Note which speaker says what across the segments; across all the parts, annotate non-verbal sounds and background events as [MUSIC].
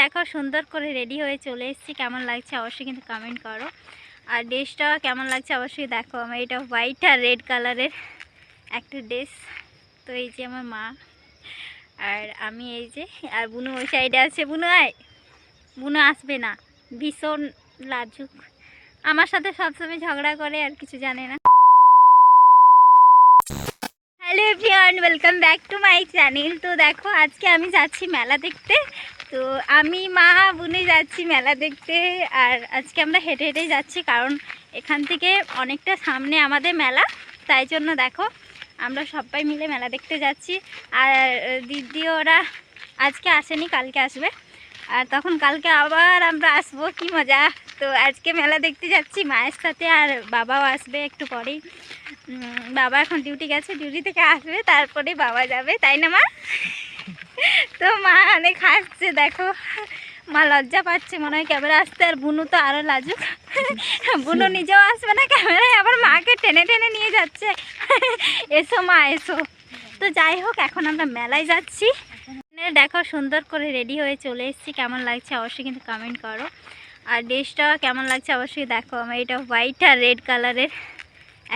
Speaker 1: দেখো সুন্দর করে রেডি হয়ে চলে এসেছি। কেমন লাগছে অবশ্যই কিন্তু কমেন্ট করো। আর ড্রেসটা কেমন লাগছে অবশ্যই দেখো। আমার এটা হোয়াইট আর রেড কালারের একটা ড্রেস। তো এই যে আমার মা। আর আমি এই যে, আর বুনু ওই সাইডে আছে। বুনু, আয়। বুনু আসবে না। ভীষণ লাজুক। আমার সাথে সবসময় ঝগড়া করে, আর কিছু জানে না। Hello everyone welcome back to my channel তো দেখো, আজকে আমি যাচ্ছি মেলা দেখতে। তো আমি, মা বুনে যাচ্ছি মেলা দেখতে। আর আজকে আমরা হেঁটে হেঁটেই যাচ্ছি, কারণ এখান থেকে অনেকটা সামনে আমাদের মেলা। তাই জন্য দেখো, আমরা সবাই মিলে মেলা দেখতে যাচ্ছি। আর, দিদি, ওরা আজকে আসেনি, কালকে আসবে। আর তখন কালকে আবার আমরা আসব, কি মজা। তো আজকে মেলা দেখতে যাচ্ছি, মায়ের সাথে আর বাবাও আসবে একটু পরেই। বাবা এখন ডিউটি গেছে, ডিউটি থেকে আসবে, তারপরে বাবা যাবে, তাই না, মা? তো মা অনেক হাসছে দেখো। মা লজ্জা পাচ্ছে, মনে হয় ক্যামেরা আসতে, আর বুনু তো আরও লাজুক। বুনু নিজেও আসবে না ক্যামেরায়, আবার মাকে টেনে টেনে নিয়ে যাচ্ছে। এসো মা, এসো। তো যাই হোক, এখন আমরা মেলায় যাচ্ছি। দেখো, সুন্দর করে রেডি হয়ে চলে এসেছি। কেমন লাগছে অবশ্যই কিন্তু কমেন্ট করো। আর ড্রেসটা কেমন লাগছে অবশ্যই দেখো আমার, এটা হোয়াইট আর রেড কালারের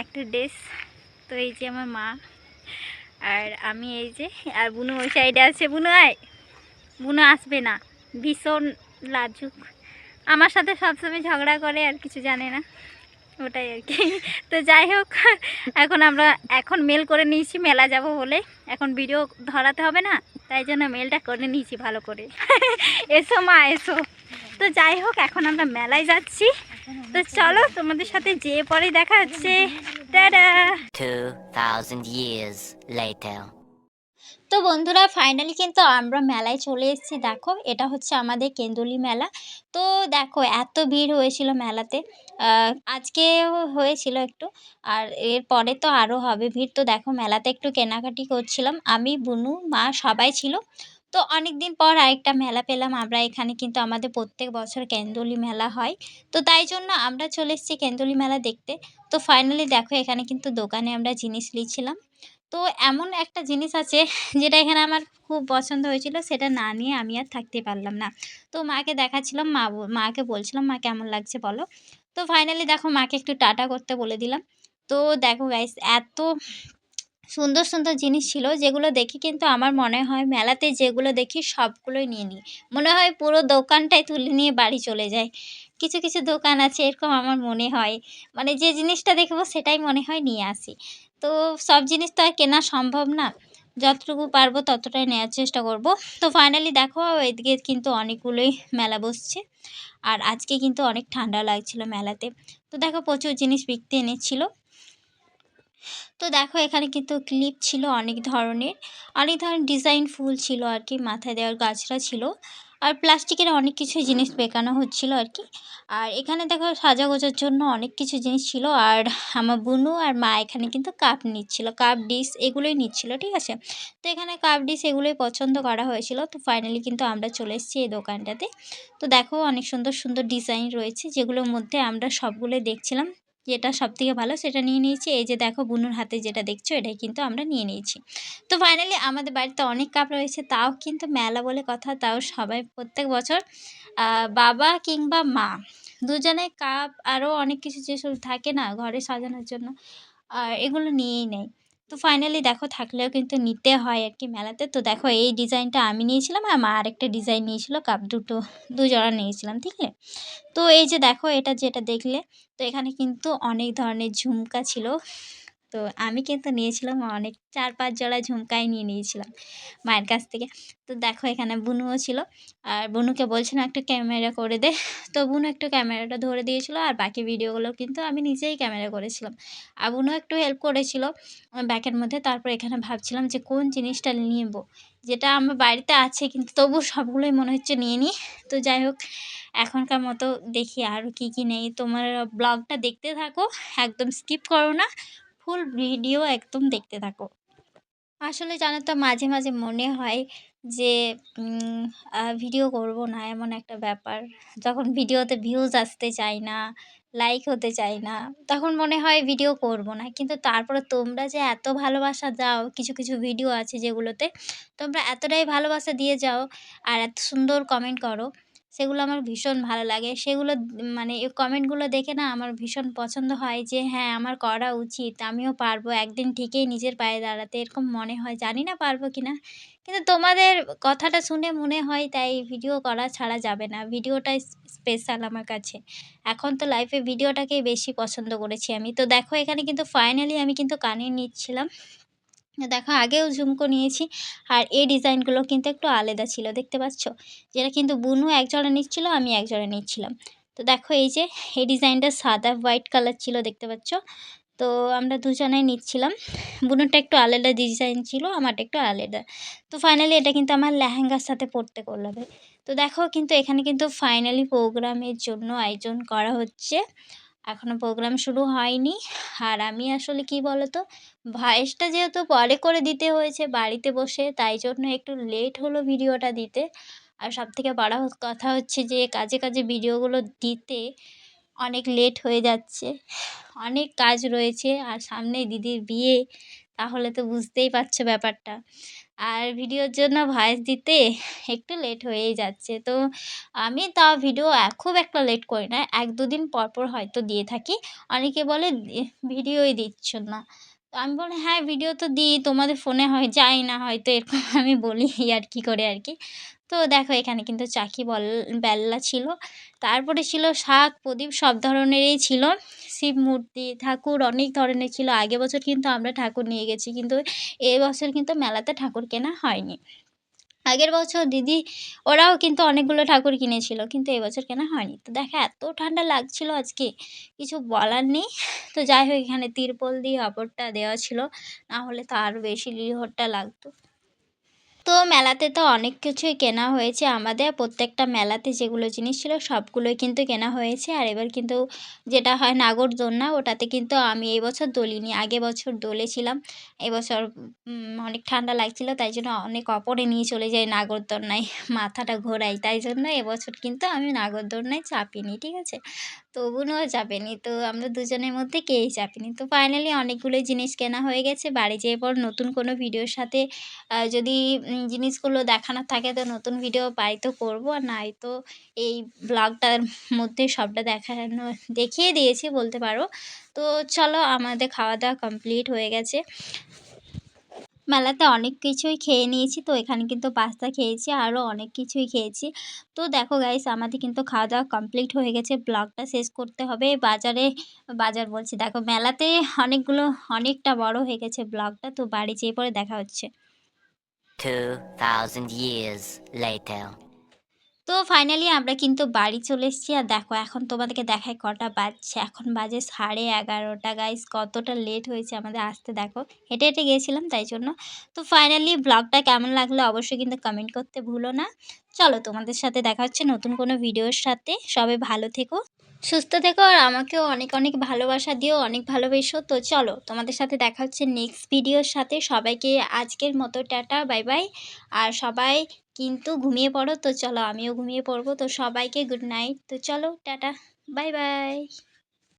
Speaker 1: একটা ড্রেস তো এই যে আমার মা। আর আমি এই যে, আর বুনু ওই সাইডে আছে। বুনু আয় বুনু আসবে না। ভীষণ লাজুক। আমার সাথে সবসময় ঝগড়া করে, আর কিছু জানে না। ওটাই আর কি। তো যাই হোক, এখন আমরা, এখন মেল করে নিয়েছি, মেলা যাব বলে। এখন ভিডিও ধরাতে হবে না, তাই জন্য মেলটা করে নিয়েছি ভালো করে। এসো মা, এসো। তো যাই হোক, এখন আমরা মেলায় যাচ্ছি। তো চলো, তোমাদের সাথে যেয়ে পরে দেখা হচ্ছে। টাটা
Speaker 2: 2,000 years later.
Speaker 1: তো বন্ধুরা ফাইনালি কিন্তু আমরা মেলায় চলে এসেছি। দেখো এটা হচ্ছে আমাদের কেন্দুলি মেলা। তো দেখো এত ভিড় হয়েছিল মেলাতে। আহ, আজকেও হয়েছিল একটু আর এরপরে তো আরও হবে ভিড়। তো দেখো মেলাতে একটু কেনাকাটি করছিলাম। আমি বুনু মা সবাই ছিল। তো অনেক দিন পর আরেকটা মেলা পেলাম। আমরা এখানে কিন্তু আমাদের প্রত্যেক বছর কেন্দুলি মেলা হয়। তো তাই জন্য আমরা চলে এসেছি কেন্দুলি মেলা দেখতে। তো ফাইনালি দেখো এখানে কিন্তু দোকানে আমরা জিনিস নিচ্ছিলাম তো এমন একটা জিনিস আছে [LAUGHS] যেটা এখানে আমার খুব পছন্দ হয়েছিল, সেটা না নিয়ে আমি আর থাকতে পারলাম না। তো মাকে দেখাচ্ছিলাম, মা মাকে বলছিলাম, মা, কেমন লাগছে বলো? তো ফাইনালি দেখো মাকে একটু টাটা করতে বলে দিলাম। তো দেখো গাইস এত সুন্দর সুন্দর জিনিস ছিল, যেগুলো দেখে কিন্তু আমার মনে হয় মেলাতে যেগুলো দেখি সবগুলোই নিয়ে নিই। মনে হয় পুরো দোকানটাই তুলে নিয়ে বাড়ি চলে যায় কিছু কিছু দোকান আছে এরকম আমার মনে হয়। মানে যে জিনিসটা দেখব সেটাই মনে হয় নিয়ে আসি। তো সব জিনিস তো আর কেনা সম্ভব না। যতটুকু পারব ততটাই নেওয়ার চেষ্টা করব। তো ফাইনালি দেখো এদিকে কিন্তু অনেকগুলোই মেলা বসছে। আর আজকে কিন্তু অনেক ঠান্ডা লাগছিল মেলাতে। তো দেখো প্রচুর জিনিস বিকতে এনেছিল। তো দেখো এখানে কিন্তু ক্লিপ ছিল অনেক ধরনের। অনেক ধরনের ডিজাইন ফুল ছিল আর কি। মাথায় দেওয়ার গাছরা ছিল। আর প্লাস্টিকের অনেক কিছু জিনিস বেকানো হচ্ছিল আর কি। আর এখানে দেখো সাজাগোজার জন্য অনেক কিছু জিনিস ছিল। আর আমার বুনু আর মা এখানে কিন্তু কাপ নিচ্ছিল, কাপ, ডিশ এগুলোই নিচ্ছিল, ঠিক আছে? তো এখানে কাপ, ডিশ এগুলোই পছন্দ করা হয়েছিল। তো ফাইনালি কিন্তু আমরা চলে এসেছি এই দোকানটাতে। তো দেখো অনেক সুন্দর সুন্দর ডিজাইন রয়েছে, যেগুলোর মধ্যে আমরা সবগুলোই দেখছিলাম। যেটা সব থেকে ভালো সেটা নিয়ে নিয়েছি। এই যে দেখো বুনুর হাতে যেটা দেখছ এটাই কিন্তু আমরা নিয়ে নিয়েছি। তো ফাইনালি আমাদের বাড়িতে অনেক কাপ রয়েছে, তাও কিন্তু মেলা বলে কথা, তাও সবাই প্রত্যেক বছর বাবা কিংবা মা দুজনে কাপ আরও অনেক কিছু যেসব থাকে না ঘরে সাজানোর জন্য আর এগুলো নিয়েই নেয় তো ফাইনালি দেখো থাকলেও কিন্তু নিতে হয় আর কি মেলাতে। তো দেখো এই ডিজাইনটা আমি নিয়েছিলাম আর মা আরেকটা ডিজাইন নিয়েছিল কাপ দুটো দুজোড়া নিয়েছিলাম, ঠিক আছে? তো এই যে দেখো এটা যেটা দেখলে, তো এখানে কিন্তু অনেক ধরনের ঝুমকা ছিল। তো আমি কিন্তু নিয়েছিলাম অনেক, চার পাঁচ জোড়া ঝুমকাই নিয়ে নিয়েছিলাম মায়ের কাছ থেকে। তো দেখো এখানে বুনুও ছিল। আর বুনুকে বলছিলাম একটা ক্যামেরা করে দে। তো বুনু একটু ক্যামেরাটা ধরে দিয়েছিল আর বাকি ভিডিওগুলো কিন্তু আমি নিজেই ক্যামেরা করেছিলাম। আর বুনু একটু হেল্প করেছিল ব্যাকের মধ্যে। তারপর এখানে ভাবছিলাম যে কোন জিনিসটা নিব? যেটা আমার বাড়িতে আছে, কিন্তু তবু সবগুলোই মনে হচ্ছে নিয়ে নিই। তো যাই হোক, এখনকার মতো দেখি আর কী কী নেই। তোমার ব্লগটা দেখতে থাকো, একদম স্কিপ করো না। ফুল ভিডিও একদম দেখতে থাকো। আসলে জানো তো মাঝে মাঝে মনে হয় যে ভিডিও করব না এমন একটা ব্যাপার। যখন ভিডিওতে ভিউজ আসতে চায় না লাইক হতে চায় না, তখন মনে হয় ভিডিও করব না। কিন্তু তারপরে তোমরা যে এত ভালোবাসা দাও, কিছু কিছু ভিডিও আছে যেগুলোতে তোমরা এতটাই ভালোবাসা দিয়ে যাও আর এত সুন্দর কমেন্ট করো সেগুলো আমার ভীষণ ভালো লাগে। সেগুলো মানে এই কমেন্টগুলো দেখে না আমার ভীষণ পছন্দ হয় যে হ্যাঁ আমার করা উচিত, আমিও পারব, একদিন ঠিকই নিজের পায়ে দাঁড়াতে। এরকম মনে হয়। জানি না পারব কি না কিন্তু তোমাদের কথাটা শুনে মনে হয় তাই ভিডিও করা ছাড়া যাবে না। ভিডিওটাই স্পেশাল আমার কাছে। এখন তো লাইফে ভিডিওটাকেই বেশি পছন্দ করেছি আমি। তো দেখো, এখানে কিন্তু ফাইনালি আমি কিন্তু কানে নিচ্ছিলাম। দেখো আগেও ঝুমকো নিয়েছি আর এই ডিজাইনগুলো কিন্তু একটু আলাদা ছিল, দেখতে পাচ্ছ? যেটা কিন্তু বুনু এক জোড়া নিচ্ছিল, আমি এক জোড়া নিচ্ছিলাম। তো দেখো এই যে, এই ডিজাইনটা সাদা হোয়াইট কালার ছিল, দেখতে পাচ্ছ? তো আমরা দুজনেই নিচ্ছিলাম। বুনুরটা একটু আলাদা ডিজাইন ছিল, আমারটা একটু আলাদা। তো ফাইনালি এটা কিন্তু আমার লেহেঙ্গার সাথে পরতে করলাবে তো দেখো কিন্তু এখানে কিন্তু ফাইনালি প্রোগ্রামের জন্য আয়োজন করা হচ্ছে। এখনও প্রোগ্রাম শুরু হয়নি। আর আমি আসলে কি বলো তো ভয়েসটা যেহেতু পরে করে দিতে হয়েছে বাড়িতে বসে, তাই জন্য একটু লেট হলো ভিডিওটা দিতে। আর সবথেকে বড় কথা হচ্ছে যে, কাজে কাজে ভিডিওগুলো দিতে অনেক লেট হয়ে যাচ্ছে। অনেক কাজ রয়েছে, আর সামনে দিদির বিয়ে। তাহলে তো বুঝতেই পারছ ব্যাপারটা। আর ভিডিওর জন্য ভয়েস দিতে একটু লেট হয়েই যাচ্ছে। তো আমি তা ভিডিও খুব একটা লেট করি না, এক দুদিন পরপর হয়তো দিয়ে থাকি। অনেকে বলে ভিডিওই দিচ্ছ না। তো আমি বলি হ্যাঁ ভিডিও তো দিই, তোমাদের ফোনে হয়, যাই না, হয়তো এরকম আমি বলি আর কি করে আর কি। তো দেখো এখানে কিন্তু চাকি বল, বেল্লা ছিল। তারপরে ছিল শাক, প্রদীপ, সব ধরনেরই ছিল। শিব মূর্তি, ঠাকুর অনেক ধরনের ছিল। আগে বছর কিন্তু আমরা ঠাকুর নিয়ে গেছি, কিন্তু এবছর কিন্তু মেলাতে ঠাকুর কেনা হয়নি। আগের বছর দিদি, ওরাও কিন্তু অনেকগুলো ঠাকুর কিনেছিল, কিন্তু এবছর কেনা হয়নি। তো দেখা, এত ঠান্ডা লাগছিল আজকে, কিছু বলার নেই। তো যাই হোক, এখানে তিরপল দিয়ে কাপড়টা দেওয়া ছিল, না হলে তো আরও বেশি লিহরটা লাগতো। তো মেলাতে তো অনেক কিছুই কেনা হয়েছে আমাদের। প্রত্যেকটা মেলাতে যেগুলো জিনিস ছিল সবগুলোই কিন্তু কেনা হয়েছে। আর এবার কিন্তু যেটা হয় নাগরদোলনা, ওটাতে কিন্তু আমি এই বছর দোলিনি, আগে বছর দোলেছিলাম এবছর অনেক ঠান্ডা লাগছিল, তাই জন্য অনেক অপরে নিয়ে চলে যাই নাগরদোলনায়, [LAUGHS] মাথাটা ঘোরাই। তাই জন্য এবছর কিন্তু আমি নাগরদোলনায় চাপিনি, ঠিক আছে? তবুও চাপেনি, তো আমরা দুজনের মধ্যে কেউই চাপিনি? তো ফাইনালি অনেকগুলো জিনিস কেনা হয়ে গেছে। বাড়ি যেয়ে পর নতুন কোনো ভিডিওর সাথে যদি জিনিসগুলো দেখানোর থাকে তো নতুন ভিডিও পাই তো করব, আর নাই তো এই ব্লগটার মধ্যে সবটা দেখানো, দেখিয়ে দিয়েছি বলতে পারো। তো চলো আমাদের খাওয়া দাওয়া কমপ্লিট হয়ে গেছে। মেলাতে অনেক কিছুই খেয়ে নিয়েছি তো এখানে কিন্তু পাস্তা খেয়েছি আরও অনেক কিছুই খেয়েছি। তো দেখো গাইস আমাদের কিন্তু খাওয়া দাওয়া কমপ্লিট হয়ে গেছে ব্লগটা শেষ করতে হবে। বাজারে, বাজার বলছি, দেখো মেলাতে অনেকগুলো, অনেকটা বড় হয়ে গেছে ব্লগটা তো বাড়ি যেয়ে পরে দেখা হচ্ছে।
Speaker 2: 2,000 years later.
Speaker 1: তো ফাইনালি আমরা কিন্তু বাড়ি চলে এসেছি আর দেখো এখন তোমাদেরকে দেখাই কটা বাজছে। এখন বাজে সাড়ে এগারোটা। গাইস কতটা লেট হয়েছে আমাদের আসতে দেখো। হেঁটে হেঁটে গিয়েছিলাম তাই জন্য। তো ফাইনালি ব্লগটা কেমন লাগল অবশ্যই কিন্তু কমেন্ট করতে ভুলো না। চলো তোমাদের সাথে দেখা হচ্ছে নতুন কোনো ভিডিওর সাথে। সবাই ভালো থেকো। সুস্থ থেকো আর আমাকেও অনেক অনেক ভালোবাসা দিও, অনেক ভালোবেসো। তো চলো, তোমাদের সাথে দেখা হচ্ছে নেক্সট ভিডিওর সাথে। সবাইকে আজকের মতো টাটা বাই বাই আর সবাই কিন্তু ঘুমিয়ে পড়ো। তো চলো, আমিও ঘুমিয়ে পড়ব। তো সবাইকে গুড নাইট তো চলো, টাটা। Bye bye